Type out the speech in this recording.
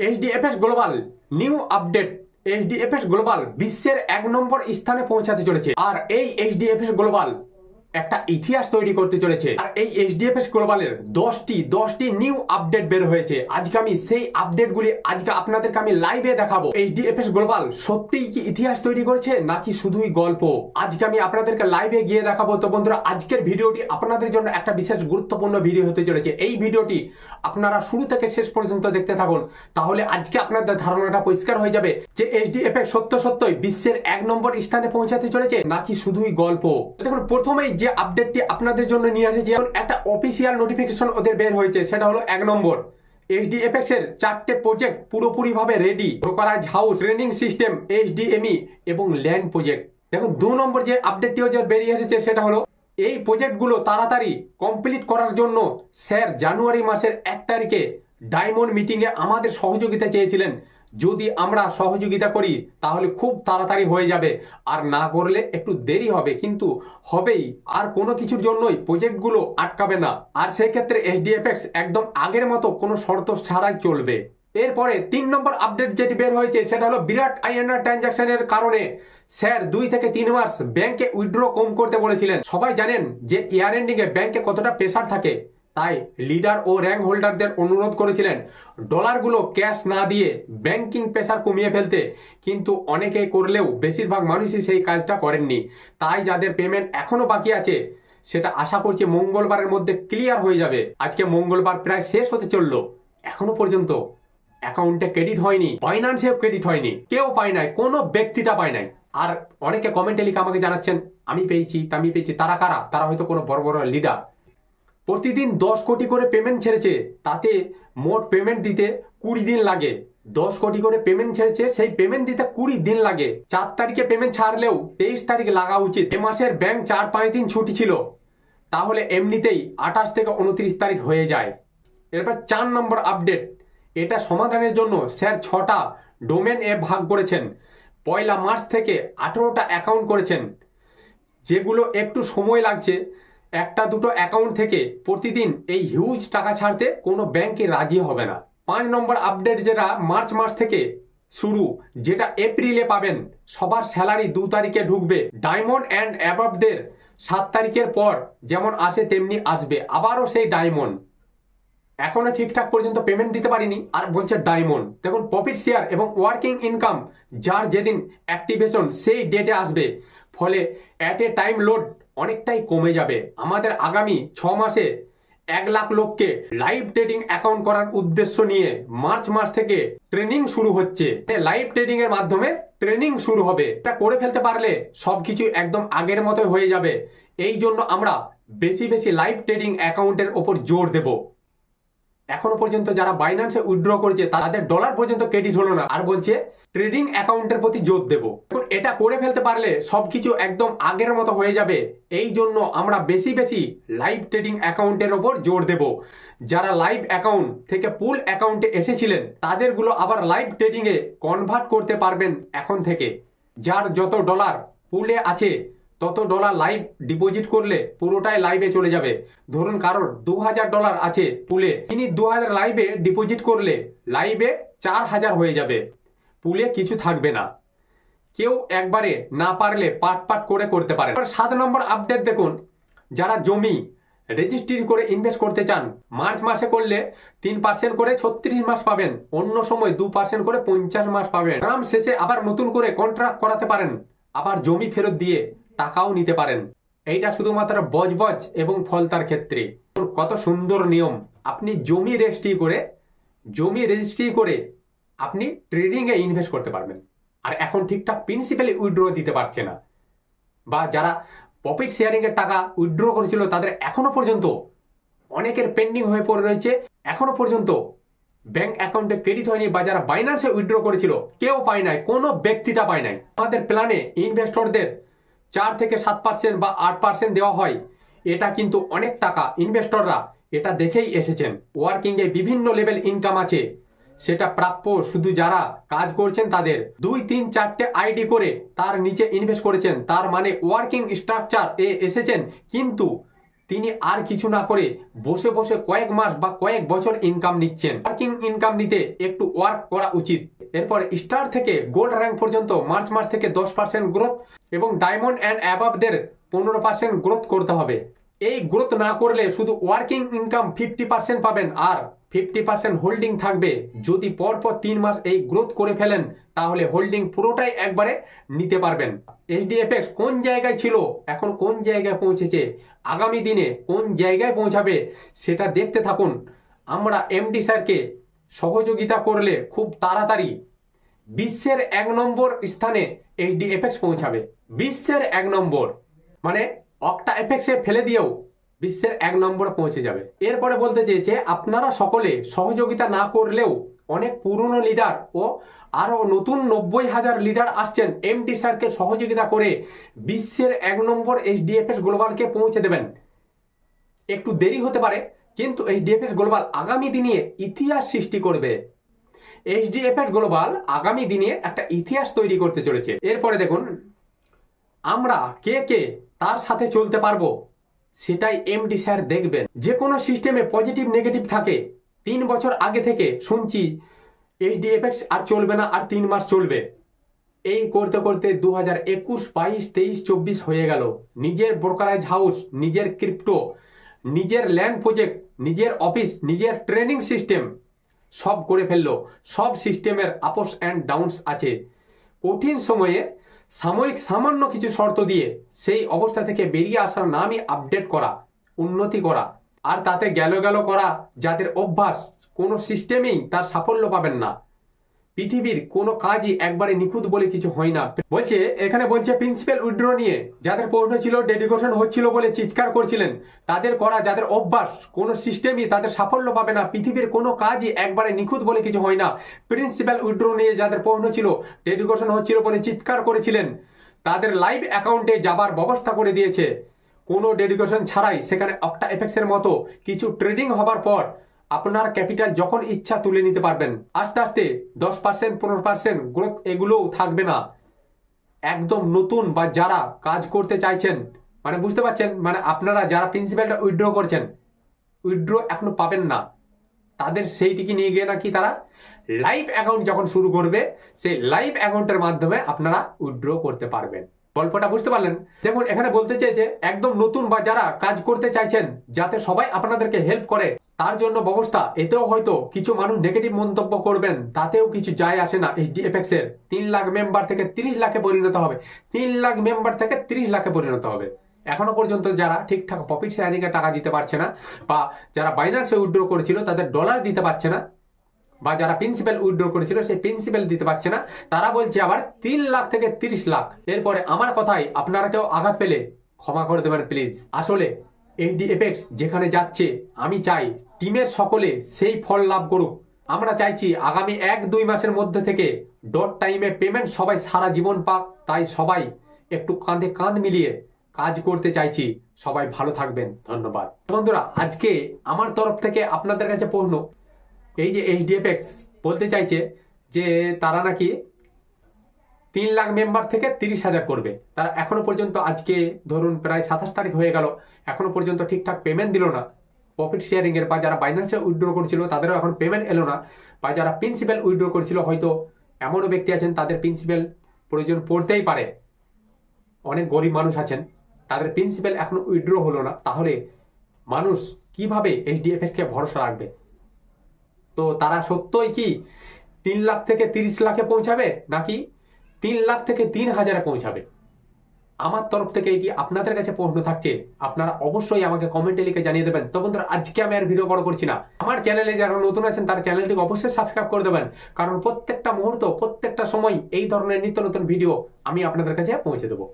HDFS global new update HDFS global বিশ্বের এক নম্বর স্থানে পৌঁছাতে চলেছে। আর এই এইচডিএফএস গ্লোবাল একটা ইতিহাস তৈরি করতে চলেছে। আর এই এইচডিএফএস গ্লোবালের দশটি দশটি নিউ আপডেট বের হয়েছে। আজকে আমি সেই আপডেটগুলি আজকে আপনাদেরকে আমি লাইভে দেখাবো। এইচডিএফএস গ্লোবাল সত্যিই কি ইতিহাস তৈরি করেছে, নাকি শুধুই গল্প? আজকে আমি আপনাদেরকে লাইভে গিয়ে দেখাবো। তো বন্ধুরা, আজকের ভিডিওটি আপনাদের জন্য একটা বিশেষ গুরুত্বপূর্ণ ভিডিও হতে চলেছে। এই ভিডিওটি আপনারা শুরু থেকে শেষ পর্যন্ত দেখতে থাকুন। তাহলে আজকে আপনাদের ধারণাটা পরিষ্কার হয়ে যাবে যে এইচডিএফএস সত্য সত্যই বিশ্বের এক নম্বর স্থানে পৌঁছাতে চলেছে, নাকি শুধুই গল্প? দেখুন, প্রথমেই আপডেটটি আপনাদের জন্য নিয়ে আসে, যেমন একটা অফিসিয়াল নোটিফিকেশন ওদের বের হয়েছে, সেটা হলো এক নম্বর। এইচডিএফএক্স এর চারটে প্রজেক্ট পুরোপুরি ভাবে ready brokerage house training system HDME এবং ল্যান্ড প্রজেক্ট দেখুন, দু নম্বর যে আপডেটটিও যে বেরিয়ে এসেছে, সেটা হলো এই প্রজেক্টগুলো তাড়াতাড়ি কমপ্লিট করার জন্য স্যার জানুয়ারি মাসের এক তারিখে ডায়মন্ড মিটিংয়ে আমাদের সহযোগিতা চেয়েছিলেন। যদি আমরা সহযোগিতা করি, তাহলে খুব তাড়াতাড়ি হয়ে যাবে। আর না করলে একটু দেরি হবে, কিন্তু হবেই। আর কোনো কিছুর জন্যই প্রজেক্টগুলো আটকাবে না। আর সেক্ষেত্রে এসডিএফএক্স একদম আগের মতো কোনো শর্ত ছাড়াই চলবে। এরপরে তিন নম্বর আপডেট যেটি বের হয়েছে, সেটা হলো বিরাট আইএনআর ট্রানজাকশনের কারণে। স্যার, দুই থেকে তিন মাস ব্যাংকে উইথড্র কম করতে বলেছিলেন। সবাই জানেন যে ইয়ার এন্ডিং এ ব্যাংকে কতটা প্রেশার থাকে। তাই লিডার ও র্যাঙ্ক হোল্ডারদের অনুরোধ করেছিলেন ডলারগুলো ক্যাশ না দিয়ে ব্যাংকিং প্রেশার কমিয়ে ফেলতে। কিন্তু অনেকে করলেও বেশিরভাগ মানুষই সেই কাজটা করেননি। তাই যাদের পেমেন্ট এখনও বাকি আছে, সেটা আশা করছি মঙ্গলবারের মধ্যে ক্লিয়ার হয়ে যাবে। আজকে মঙ্গলবার প্রায় শেষ হতে চলল। এখনও পর্যন্ত অ্যাকাউন্টে ক্রেডিট হয়নি ফাইন্যান্সেও ক্রেডিট হয়নি। কেউ পায় নাই, কোনো ব্যক্তিটা পায় নাই। আর অনেকে কমেন্টে লিখে আমাকে জানাচ্ছেন, আমি পেয়েছি আমি পেয়েছি। তারা কারা? তারা হয়তো কোনো বড় বড় লিডার প্রতিদিন দশ কোটি করে পেমেন্ট ছেড়েছে, তাতে মোট পেমেন্ট দিতে কুড়ি দিন লাগে। দশ কোটি করে পেমেন্ট ছেড়েছে, সেই পেমেন্ট দিতে কুড়ি দিন লাগে। চার তারিখে পেমেন্ট ছাড়লেও তেইশ তারিখ লাগা উচিত। এ মাসের ব্যাংক চার পাঁচ দিন ছুটি ছিল। তাহলে এমনিতেই আঠাশ থেকে উনত্রিশ তারিখ হয়ে যায়। এরপর চার নম্বর আপডেট এটা সমাধানের জন্য স্যার ছটা ডোমেন অ্যাপ ভাগ করেছেন। পয়লা মার্চ থেকে আঠেরোটা অ্যাকাউন্ট করেছেন। যেগুলো একটু সময় লাগছে একটা দুটো অ্যাকাউন্ট থেকে প্রতিদিন এই হিউজ টাকা ছাড়তে কোনো ব্যাংকে রাজি হবে না। পাঁচ নম্বর আপডেট যেটা মার্চ মাস থেকে শুরু, যেটা এপ্রিলে পাবেন, সবার স্যালারি দু তারিখে ঢুকবে। ডায়মন্ড অ্যান্ড অ্যাবাবদের সাত তারিখের পর যেমন আসে, তেমনি আসবে, আবারও সেই ডায়মন্ড এখনও ঠিকঠাক পর্যন্ত পেমেন্ট দিতে পারিনি, আর বলছে ডায়মন্ড দেখুন প্রফিট শেয়ার এবং ওয়ার্কিং ইনকাম যার যেদিন অ্যাক্টিভেশন সেই ডেটে আসবে। ফলে অ্যাট এ টাইম লোড অনেকটাই কমে যাবে। আমাদের আগামী ছ মাসে এক লাখ লোককে লাইভ ট্রেডিং অ্যাকাউন্ট করার উদ্দেশ্য নিয়ে মার্চ মাস থেকে ট্রেনিং শুরু হচ্ছে। লাইভ ট্রেডিং এর মাধ্যমে ট্রেনিং শুরু হবে। এটা করে ফেলতে পারলে সবকিছু একদম আগের মতো হয়ে যাবে। এই জন্য আমরা বেশি বেশি লাইভ ট্রেডিং অ্যাকাউন্টের ওপর জোর দেবো। এখনও পর্যন্ত যারা বাইন্যান্সে উইথড্র করেছে, তাদের ডলার পর্যন্ত ক্রেডিট হলো না। আর বলছে ট্রেডিং অ্যাকাউন্টের প্রতি জোর দেবো। এখন এটা করে ফেলতে পারলে সবকিছু একদম আগের মতো হয়ে যাবে। এই জন্য আমরা বেশি বেশি লাইভ ট্রেডিং অ্যাকাউন্টের ওপর জোর দেব। যারা লাইভ অ্যাকাউন্ট থেকে পুল অ্যাকাউন্টে এসেছিলেন, তাদেরগুলো আবার লাইভ ট্রেডিংয়ে কনভার্ট করতে পারবেন এখন থেকে। যার যত ডলার পুলে আছে তত ডলার লাইভ ডিপোজিট করলে পুরোটাই লাইভে চলে যাবে। ধরুন কারোর দু হাজার ডলার আছে পুলে, তিনি দু হাজার লাইভে ডিপোজিট করলে লাইভে চার হাজার হয়ে যাবে। পুলে কিছু থাকবে না। কেউ একবারে না পারলে পাট পাট করে করতে পারে। সাত নম্বর আপডেট দেখুন। যারা জমি রেজিস্ট্রি করে ইনভেস্ট করতে চান, মার্চ মাসে করলে তিন পার্সেন্ট করে ছত্রিশ মাস পাবেন। অন্য সময় দু পার্সেন্ট করে পঞ্চাশ মাস পাবেন। গ্রাম শেষে আবার নতুন করে কন্ট্রাক্ট করাতে পারেন। আবার জমি ফেরত দিয়ে টাকাও নিতে পারেন। এইটা শুধুমাত্র বজবজ এবং ফলতার ক্ষেত্রে। কত সুন্দর নিয়ম। আপনি জমি রেজিস্ট্রি করে, জমি রেজিস্ট্রি করে আপনি ট্রেডিংয়ে ইনভেস্ট করতে পারবেন। আর এখন ঠিকঠাক প্রিন্সিপালি উইথড্র দিতে পারছে না। বা যারা প্রফিট শেয়ারিংয়ের টাকা উইথড্র করেছিল, তাদের এখনও পর্যন্ত অনেকের পেন্ডিং হয়ে পড়ে রয়েছে। এখনও পর্যন্ত ব্যাংক অ্যাকাউন্টে ক্রেডিট হয়নি বা যারা বাইন্যান্সে উইথড্র করেছিল, কেউ পায় নাই, কোনো ব্যক্তিটা পায় নাই। আমাদের প্ল্যানে ইনভেস্টরদের চার থেকে সাত পার্সেন্ট বা আট পার্সেন্ট দেওয়া হয়। এটা কিন্তু অনেক টাকা। ইনভেস্টররা এটা দেখেই এসেছেন। ওয়ার্কিং এ বিভিন্ন লেভেল ইনকাম আছে। সেটা প্রাপ্য শুধু যারা কাজ করছেন তাদের। দুই, তিন, চারটে আইডি করে তার নিচে ইনভেস্ট করেছেন। তার মানে ওয়ার্কিং স্ট্রাকচার এ এসেছেন। কিন্তু তিনি আর কিছু না করে বসে বসে কয়েক মাস বা কয়েক বছর ইনকাম নিচ্ছেন। ওয়ার্কিং ইনকাম নিতে একটু ওয়ার্ক করা উচিত। এরপর স্টার থেকে গোল্ড র্যাঙ্ক পর্যন্ত মার্চ মাস থেকে দশ পার্সেন্ট গ্রোথ এবং ডায়মন্ড অ্যান্ড অ্যাবাবদের পনেরো পার্সেন্ট গ্রোথ করতে হবে। এই গ্রোথ না করলে শুধু ওয়ার্কিং ইনকাম ফিফটি পার্সেন্ট পাবেন আর ফিফটি পার্সেন্ট হোল্ডিং থাকবে। যদি পরপর তিন মাস এই গ্রোথ করে ফেলেন, তাহলে হোল্ডিং পুরোটাই একবারে নিতে পারবেন। এইচডিএফএক্স কোন জায়গায় ছিল, এখন কোন জায়গায় পৌঁছেছে, আগামী দিনে কোন জায়গায় পৌঁছাবে, সেটা দেখতে থাকুন। আমরা এমডি স্যারকে সহযোগিতা করলে খুব তাড়াতাড়ি বিশ্বের এক নম্বর স্থানে এইচডিএফএক্স পৌঁছাবে। বিশ্বের এক নম্বর। মানে অক্টা এফেক্সে ফেলে দিয়েও বিশ্বের এক নম্বরে পৌঁছে যাবে। এরপরে বলতে চেয়েছে, আপনারা সকলে সহযোগিতা না করলেও অনেক পুরনো লিডার ও আরও নতুন নব্বই হাজার লিডার আসছেন এমডি স্যারকে সহযোগিতা করে বিশ্বের এক নম্বর এইচডিএফএস গ্লোবালকে পৌঁছে দেবেন। একটু দেরি হতে পারে, কিন্তু এইচডিএফএস গ্লোবাল আগামী দিনে ইতিহাস সৃষ্টি করবে। এইচডিএফএস গ্লোবাল আগামী দিনে একটা ইতিহাস তৈরি করতে চলেছে। এরপরে দেখুন আমরা কে কে তার সাথে চলতে পারব, সেটাই এমডি স্যার দেখবেন। যে কোনো সিস্টেমে পজিটিভ, নেগেটিভ থাকে। তিন বছর আগে থেকে শুনছি এইচডি এফেক্টস আর চলবে না, আর তিন মাস চলবে। এই করতে করতে দু হাজার একুশ, বাইশ, তেইশ, চব্বিশ হয়ে গেল। নিজের ব্রোকারেজ হাউস, নিজের ক্রিপ্টো, নিজের ল্যান্ড প্রজেক্ট, নিজের অফিস, নিজের ট্রেনিং সিস্টেম সব করে ফেলল। সব সিস্টেমের আপস অ্যান্ড ডাউনস আছে। কঠিন সময়ে সাময়িক সামান্য কিছু শর্ত দিয়ে সেই অবস্থা থেকে বেরিয়ে আসার নামই আপডেট করা, উন্নতি করা। আর তাতে গেল গেল করা যাদের অভ্যাস, কোনো সিস্টেমেই তার সাফল্য পাবেন না। পৃথিবীর কোনো কাজই একবারে নিখুঁত বলে কিছু হয় না। বলছে, এখানে বলছে প্রিন্সিপাল উইড্রো নিয়ে যাদের প্রশ্ন ছিল ডেডিকেশন হচ্ছিল বলে চিৎকার করছিলেন, তাদের করা, যাদের অভ্যাস, কোনো সিস্টেমই তাদের সাফল্য পাবে না। পৃথিবীর কোনো কাজই একবারে নিখুঁত বলে কিছু হয় না। প্রিন্সিপাল উইড্রো নিয়ে যাদের প্রশ্ন ছিল ডেডিকেশন হচ্ছিল বলে চিৎকার করেছিলেন, তাদের লাইভ অ্যাকাউন্টে যাবার ব্যবস্থা করে দিয়েছে। কোনো ডেডিকেশন ছাড়াই সেখানে অক্টা এফেক্সের মতো কিছু ট্রেডিং হবার পর আপনার ক্যাপিটাল যখন ইচ্ছা তুলে নিতে পারবেন। আস্তে আস্তে দশ পার্সেন্ট, পনেরো পার্সেন্ট গ্রোথ এগুলোও থাকবে না। একদম নতুন বা যারা কাজ করতে চাইছেন মানে বুঝতে পারছেন? মানে আপনারা যারা প্রিন্সিপালটা উইথড্র করছেন, উইথড্র এখনও পাবেন না। তাদের সেইটিকে নিয়ে গিয়ে নাকি তারা লাইভ অ্যাকাউন্ট যখন শুরু করবে, সেই লাইভ অ্যাকাউন্টের মাধ্যমে আপনারা উইথড্র করতে পারবেন। গল্পটা বুঝতে পারলেন? দেখুন, এখানে বলতে চেয়েছে একদম নতুন বা যারা কাজ করতে চাইছেন, যাতে সবাই আপনাদেরকে হেল্প করে তার জন্য ব্যবস্থা, এতেও হয়তো কিছু মানুষ নেগেটিভ মন্তব্য করবেন, তাতেও কিছু যায় আসে না এইচডিএফএক্স এর। তিন লাখ মেম্বার থেকে তিরিশ লাখে পরিণত হবে। তিন লাখ মেম্বার থেকে তিরিশ লাখে পরিণত হবে। এখনও পর্যন্ত যারা ঠিকঠাক প্রফিট শেয়ারিং এ টাকা দিতে পারছে না, বা যারা বাইন্যান্সে উইথড্র করেছিল, তাদের ডলার দিতে পারছে না, বা যারা প্রিন্সিপাল উইথড্র করেছিল, সেই প্রিন্সিপাল দিতে পারছে না, তারা বলছে আবার তিন লাখ থেকে তিরিশ লাখ। এরপরে আমার কথাই আপনারা কেউ আঘাত পেলে ক্ষমা করে দেবেন প্লিজ আসলে এইচডিএফএক্স যেখানে যাচ্ছে, আমি চাই টিমের সকলে সেই ফল লাভ করুক। আমরা চাইছি আগামী এক দুই মাসের মধ্যে থেকে ডট টাইমে পেমেন্ট সবাই সারা জীবন পাক। তাই সবাই একটু কাঁধে কাঁধ মিলিয়ে কাজ করতে চাইছি। সবাই ভালো থাকবেন। ধন্যবাদ। বন্ধুরা, আজকে আমার তরফ থেকে আপনাদের কাছে প্রশ্ন। এই যে এইচডিএফএক্স বলতে চাইছে যে তারা নাকি তিন লাখ মেম্বার থেকে তিরিশ হাজার করবে। তারা এখনও পর্যন্ত আজকে ধরুন প্রায় সাতাশ তারিখ হয়ে গেল, এখনও পর্যন্ত ঠিকঠাক পেমেন্ট দিল না। প্রফিট শেয়ারিং এর বা যারা বাইন্যান্সে উইথড্র করেছিল, তাদেরও এখন পেমেন্ট এলো না। বা যারা প্রিন্সিপাল উইথড্র করেছিল, হয়তো এমনও ব্যক্তি আছেন, তাদের প্রিন্সিপাল প্রয়োজন পড়তেই পারে। অনেক গরিব মানুষ আছেন, তাদের প্রিন্সিপাল এখনও উইথড্র হলো না। তাহলে মানুষ কীভাবে এইচডিএফএস কে ভরসা রাখবে? তো তারা সত্যই কি তিন লাখ থেকে তিরিশ লাখে পৌঁছাবে, নাকি তিন লাখ থেকে তিন হাজারে পৌঁছাবে। আমার তরফ থেকে এটি আপনাদের কাছে প্রশ্ন থাকছে? আপনারা অবশ্যই আমাকে কমেন্টে লিখে জানিয়ে দেবেন। তো বন্ধুরা, আজকে আমি আর ভিডিও বড় করছি না। আমার চ্যানেলে যারা নতুন আছেন, তার চ্যানেলটিকে অবশ্যই সাবস্ক্রাইব করে দেবেন। কারণ প্রত্যেকটা মুহূর্ত, প্রত্যেকটা সময় এই ধরনের নিত্য নতুন ভিডিও আমি আপনাদের কাছে পৌঁছে দেবো।